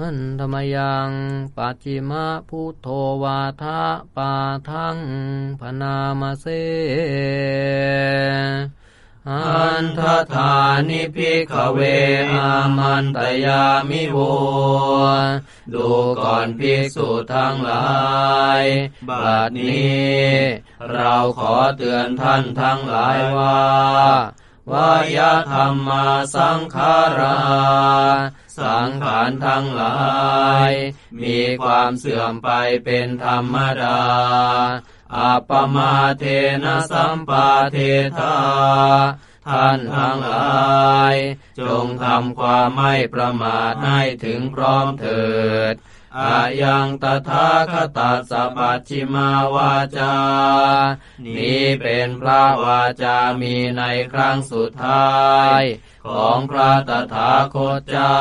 หันธมยังปัจจิมะพุทโธวาทะปาทังพนามาเสอันทธานิพิกเวอามันตยามิโวดูก่อนภิกษุทั้งหลาย บัดนี้ เราขอเตือนท่านทั้งหลายว่าวายธรรมาสังขารา สังขารทั้งหลาย มีความเสื่อมไปเป็นธรรมดา อัปมาเทนะสัมปาเทธาท่านทั้งหลาย จงทำความไม่ประมาทให้ถึงพร้อมเถิด อายังตถาคตาสปัจฉิมาวาจา นี้เป็นพระวาจามีในครั้งสุดท้าย ของพระตถาคตเจ้า